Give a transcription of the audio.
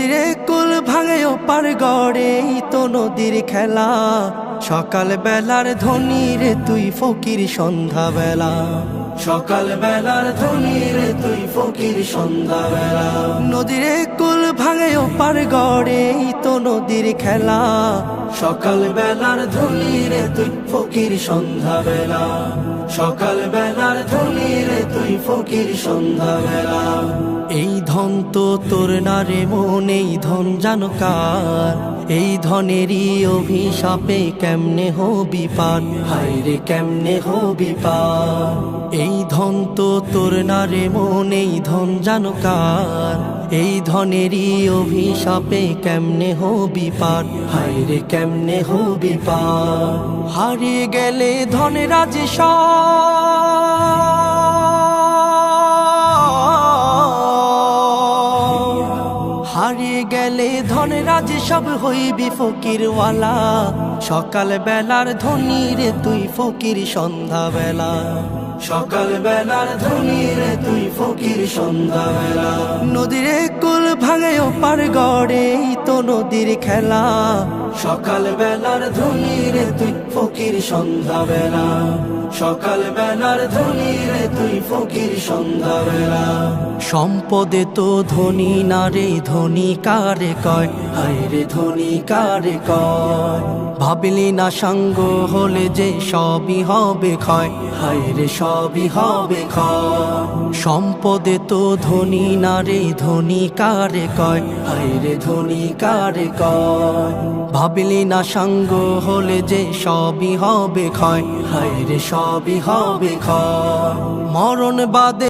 নদীর কুল ভাঙে ওপার গড়ে তো নদীর খেলা। সকাল বেলার ধনির তুই ফকির সন্ধ্যা বেলা সকাল বেলার ধনী তুই ফকির সন্ধ্যা বেলা নদীর কুল ভাঙে ওপার তো নদীর খেলা। সকাল বেলার ধনী রে তুই ফকির সন্ধ্যা বেলা সকাল বেলার ধনী রে তুই ফকির সন্ধ্যা বেলা এই ধন তো তোর না রে মন এই ধন জানো কার? এই ধনেরই অভিশাপে কেমনে হবি পার? হায় রে কেমনে হবি পার? এই ধন তো তোর না রে মন এই ধন জানো কার? এই ধনেরই অভিশাপে কেমনে হবি পার? হায় রে কেমনে হবি পার? হারিয়ে গেলে ধনেরাজ হারিয়ে গেলে ধনেরাজ সব হইবি ফকিরওয়ালা। সকাল বেলার ধনী রে তুই ফকির সন্ধ্যা বেলা সকাল বেলার ধনী রে তুই ফকির সন্ধ্যা বেলা নদীর কুল ভাঙে ওপার গড়ে তো নদীর খেলা। সকাল বেলার ধনী রে তুই ফকির সন্ধ্যা বেলা সকাল বেলার ধনী রে তুই ফকির সন্ধ্যা বেলা সম্পদে তো ধনী না রে, ধনী কারে কয়? হায় রে ধনী কারে কয়? ভাবলি না সঙ্গ হলে যে সবই হবে ক্ষয়? হায় রে সবই হবে ক্ষয়। সম্পদে তো ধনী না রে, ধনী কারে কয়? হায় রে ধনী কারে কয়? ভাবলি না সঙ্গ হলে যে সবই হবে ক্ষয়? হায় রে সবই হবে ক্ষয়। মরণ বাদে